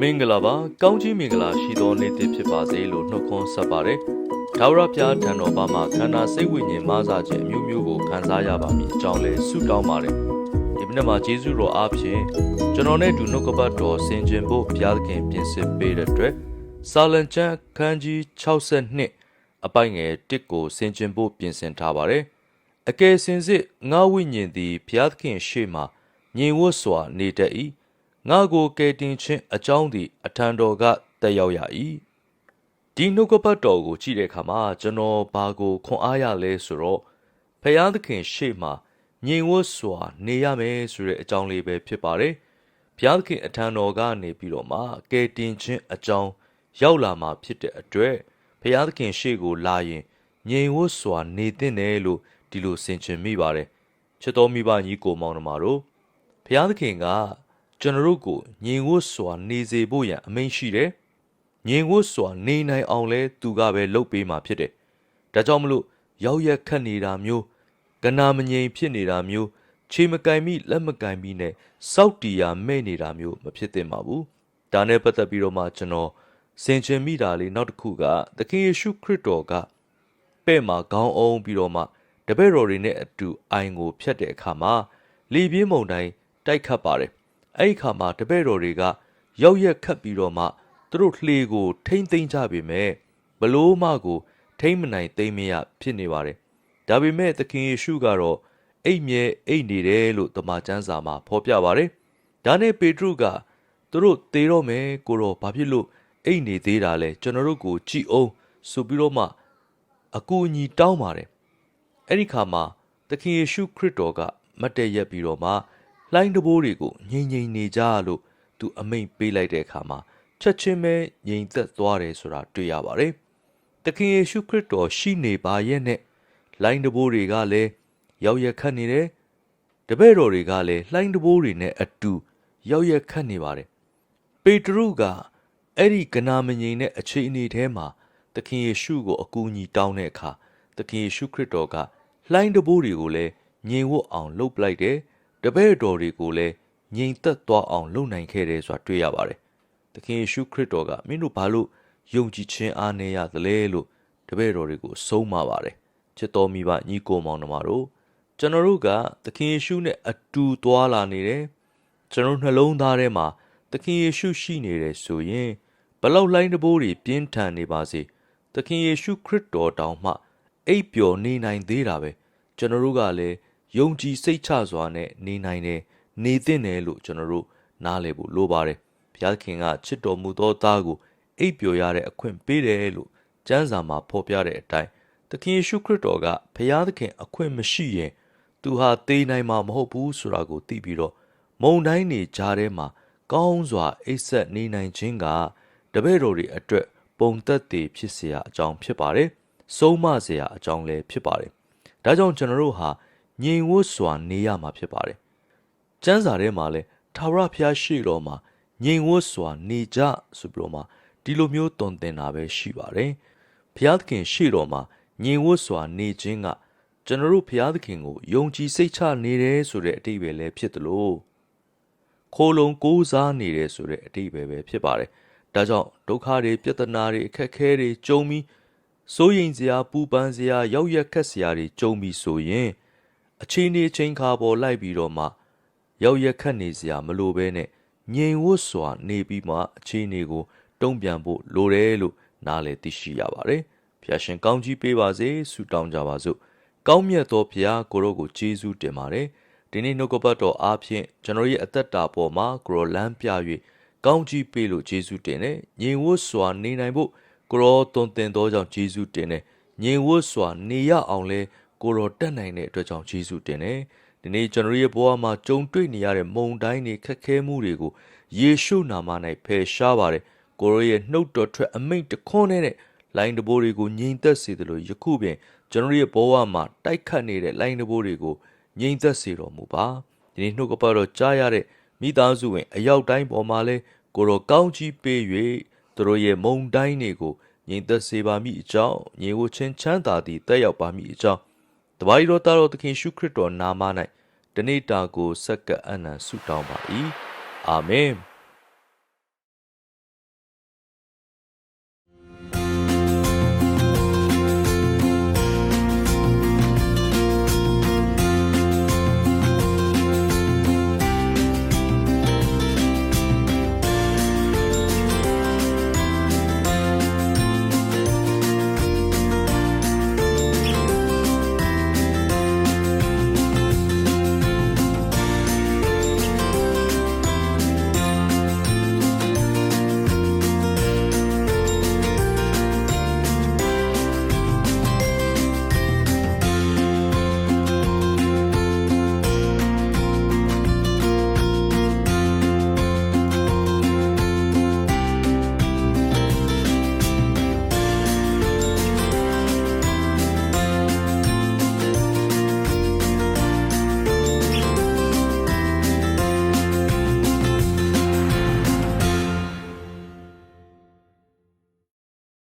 မင်္ဂလာပါကောင်းကြီးမင်္ဂလာရှိသောနေ့တစ်ဖြစ်ပါစေလို့နှုတ်ခွန်းဆက်ပါတယ်ဒါဝရဖျားတန်တော်ဘာမှာခန္ဓာစိတ်ဝိညာဉ်မဆာခြင်းအမျိုးမျိုးကိုခံစားရပါမည်အကြောင်းလဲဆုတောင်းပါတယ်ဒီမနေ့မှာယေရှုတော်အားဖြင့်ကျွန်တော်နဲ့အတူနှုတ်ကပတ်တော်ဆင်ခြင်ဖို့ဘုရားသခင်ပြင်ဆင်ပေးတဲ့အတွက်စာလံကျမ်းခန်းကြီး62အပိုင်ငယ်1ကိုဆင်ခြင်ဖို့ပြင်ဆင်ထားပါတယ်အကယ်စင်စစ်ငါဝိညာဉ်သည်ဘုရားသခင်ရှေ့မှာငြိမ်ဝတ်စွာနေတတ်၏ ငါကိုကယ်တင်ခြင်းအကြောင်းသည်အထံတော်ကတက်ရောက်ရ၏ဒီနှုတ်ကပတ်တော်ကိုကြည့်တဲ့အခါမှာကျွန်တော်ဘာကိုခွန်အားရလဲဆိုတော့ဘုရားသခင်ရှေ့မှာငြိမ်ဝတ်စွာနေရမယ်ဆိုတဲ့အကြောင်းလေးပဲဖြစ်ပါတယ်ဘုရားသခင်အထံတော်ကနေပြီးတော့မှကယ်တင်ခြင်းအကြောင်းရောက်လာမှာဖြစ်တဲ့အတွက်ဘုရားသခင်ရှေ့ကိုလာရင်ငြိမ်ဝတ်စွာနေသင့်တယ်လို့ဒီလိုဆင်ခြင်မိပါတယ်ချစ်တော်မိဘညီကိုမောင်နှမတို့ဘုရားသခင်က ကျွန်တော်တို့ကိုငြိမ်ဝတ်စွာနေစေဖို့ရန်အမိန့်ရှိတယ်ငြိမ်ဝတ်စွာနေနိုင်အောင်လဲသူကပဲလုပ်ပေးမှာဖြစ်တယ်ဒါကြောင့်မလို့ရောက်ရက်ခတ်နေတာမျိုးကနာမငြိမ်ဖြစ်နေတာမျိုးခြေမကင်မိလက်မကင်မိနဲ့စောက်တီယာမဲ့နေတာမျိုးမဖြစ်သင့်ပါဘူးဒါနဲ့ပတ်သက်ပြီးတော့မှကျွန်တော်စင်ချင်မိတာလေးနောက်တစ်ခုကသခင်ယေရှုခရစ်တော်ကပဲ့မှာခေါင်းအောင်ပြီးတော့မှတပည့်တော်တွေနဲ့အတူအိုင်ကိုဖြတ်တဲ့အခါမှာလေပြင်းမုန်တိုင်းတိုက်ခတ်ပါတယ် အဲ့ဒီအခါမှာတပည့်တော်တွေကရောက်ရက်ခတ်ပြီးတော့မှသူတို့လှေကိုထိမ့်သိမ်းကြပေမဲ့ဘလို့မှကိုထိမ့်မနိုင်သိမ့်မရဖြစ်နေပါတယ်ဒါပေမဲ့သခင်ယေရှုကတော့အိတ်မြဲအိတ်နေတယ်လို့တမန်ကျမ်းစာမှာဖော်ပြပါတယ်ဒါနဲ့ပေတရုကသူတို့သေတော့မယ်ကိုတော့ဘာဖြစ်လို့အိတ်နေသေးတာလဲကျွန်တော်တို့ကိုကြည်အောင်ဆိုပြီးတော့မှအကူအညီတောင်းပါတယ်အဲ့ဒီခါမှာသခင်ယေရှုခရစ်တော်ကမတ်တည့်ရက်ပြီးတော့မှ လှိုင်းတဘိုးတွေကိုငြိမ်ငြိမ်နေကြလို့သူအမိန့်ပေးလိုက်တဲ့အခါမှာချက်ချင်းပဲငြိမ်သက်သွားတယ်ဆိုတာတွေ့ရပါတယ်။သခင်ယေရှုခရစ်တော်ရှိနေပါရဲ့နဲ့လှိုင်းတဘိုးတွေကလည်းရောက်ရက်ခတ်နေတယ်။တပည့်တော်တွေကလည်းလှိုင်းတဘိုးတွေနဲ့အတူရောက်ရက်ခတ်နေပါတယ်။ပေတရုကအဲ့ဒီကနာမငြိမ်တဲ့အခြေအနေထဲမှာသခင်ယေရှုကိုအကူအညီတောင်းတဲ့အခါသခင်ယေရှုခရစ်တော်ကလှိုင်းတဘိုးတွေကိုလည်းငြိမ်ဝတ်အောင်လုပ်ပလိုက်တယ်။ တပည့်တော်တွေကိုလည်းငြိမ်သက်သွားအောင်လုပ်နိုင်ခဲ့တယ်ဆိုတာတွေ့ရပါတယ်။သခင်ယေရှုခရစ်တော်ကမင်းတို့ဘာလို့ယုံကြည်ခြင်းအားနည်းရသလဲလို့တပည့်တော်တွေကိုဆုံးမပါတယ်။ချစ်တော်မိဘညီကိုမောင်နှမတို့ကျွန်တော်တို့ကသခင်ယေရှုနဲ့အတူသွားလာနေတယ်။ကျွန်တော်နှလုံးသားထဲမှာသခင်ယေရှုရှိနေတယ်ဆိုရင်ဘလောက်လိုင်းတဘိုးတွေပြင်းထန်နေပါစေသခင်ယေရှုခရစ်တော်တောင်မှ အိပ်ပျော်နေနိုင်သေးတာပဲကျွန်တော်တို့ကလည်း ယုံကြည်စိတ်ချစွာနဲ့နေနိုင်တယ်နေသင့်တယ်လို့ကျွန်တော်တို့နားလည်ဖို့လိုပါတယ်ဘုရားခင်ကချစ်တော်မူသောသားကိုအိပ်ပျော်ရတဲ့အခွင့်ပေးတယ်လို့ကျမ်းစာမှာဖော်ပြတဲ့အတိုင်းသခင်ယေရှုခရစ်တော်ကဘုရားသခင်အခွင့်မရှိရင်သူဟာသေနိုင်မှာမဟုတ်ဘူးဆိုတာကိုသိပြီးတော့မုံတိုင်းနေကြားထဲမှာကောင်းစွာအိပ်ဆက်နေနိုင်ခြင်းကတပည့်တော်တွေအတွက်ပုံသက်တည်ဖြစ်เสียအကြောင်းဖြစ်ပါတယ်။ဆုံးမเสียအကြောင်းလည်းဖြစ်ပါတယ်။ဒါကြောင့်ကျွန်တော်တို့ဟာ ငြိမ်ဝတ်စွာနေရမှာဖြစ်ပါတယ်။ကျမ်းစာထဲမှာလည်းထာဝရဘုရားရှိတော်မှာငြိမ်ဝတ်စွာနေကြဆိုပြီးတော့မှဒီလိုမျိုးတုံသင်တာပဲရှိပါတယ်။ဘုရားသခင်ရှိတော်မှာငြိမ်ဝတ်စွာနေခြင်းကကျွန်တော်တို့ဘုရားသခင်ကိုယုံကြည်စိတ်ချနေတယ်ဆိုတဲ့အတိတ်ပဲလည်းဖြစ်တယ်လို့ခိုးလုံကိုးစားနေတယ်ဆိုတဲ့အတိတ်ပဲပဲဖြစ်ပါတယ်။ဒါကြောင့်ဒုက္ခတွေပြဿနာတွေအခက်အခဲတွေကြုံပြီးစိုးရိမ်စရာပူပန်စရာရောက်ရက်ခက်စရာတွေကြုံပြီးဆိုရင် အချိန်နေချိန်ခါပေါ်လိုက်ပြီးတော့မှရောက်ရက်ခတ်နေစရာမလိုဘဲနဲ့ငြိမ်ဝတ်စွာနေပြီးမှအချိန်နေကို တုံ့ပြန်ဖို့လိုတယ်လို့နားလည်သိရှိရပါတယ်။ဘုရားရှင်ကောင်းကြီးပေးပါစေဆုတောင်းကြပါစို့။ကောင်းမြတ်သောဘုရားကိုရောကိုကျေးဇူးတင်ပါတယ်။ဒီနေ့နှုတ်ကပတ်တော်အားဖြင့်ကျွန်တော်ရဲ့အသက်တာပေါ်မှာကိုရောလမ်းပြ၍ကောင်းကြီးပေးလို့ကျေးဇူးတင်တယ်။ငြိမ်ဝတ်စွာနေနိုင်ဖို့ကိုရောသွန်သင်သောကြောင့်ကျေးဇူးတင်တယ်။ငြိမ်ဝတ်စွာနေရအောင်လဲ ကိုတော်တက်နိုင်တဲ့အတွက်ကြောင့်ယေရှုတင်တယ်။ဒီနေ့ကျွန်တော်ရဲ့ဘဝမှာကြုံတွေ့နေရတဲ့မုန်တိုင်းတွေခက်ခဲမှုတွေကိုယေရှုနာမ၌ဖယ်ရှားပါတယ်။ကိုရောရဲ့နှုတ်တော်ထွက်အမိန့်တခွန်းနဲ့လိုင်းတဘိုးတွေကိုငြိမ်သက်စေတယ်လို့ယခုပင်ကျွန်တော်ရဲ့ဘဝမှာတိုက်ခတ်နေတဲ့လိုင်းတဘိုးတွေကိုငြိမ်သက်စေတော်မူပါ။ဒီနေ့နှုတ်ကပတ်တော်ကြားရတဲ့မိသားစုဝင် အရောက်တိုင်းပေါ်မှာလဲကိုရောကောင်းကြီးပေး၍သူတို့ရဲ့မုန်တိုင်းတွေကိုငြိမ်သက်စေပါမိအကြောင်းညီဝချင်းချမ်းသာသည်တက်ရောက်ပါမိအကြောင်း တပါးရီတော်သားတော်သခင်ရှုခရစ်တော်နာမ၌တနေ့တာကိုဆက်ကပ်အနံဆုတောင်းပါ၏အာမင်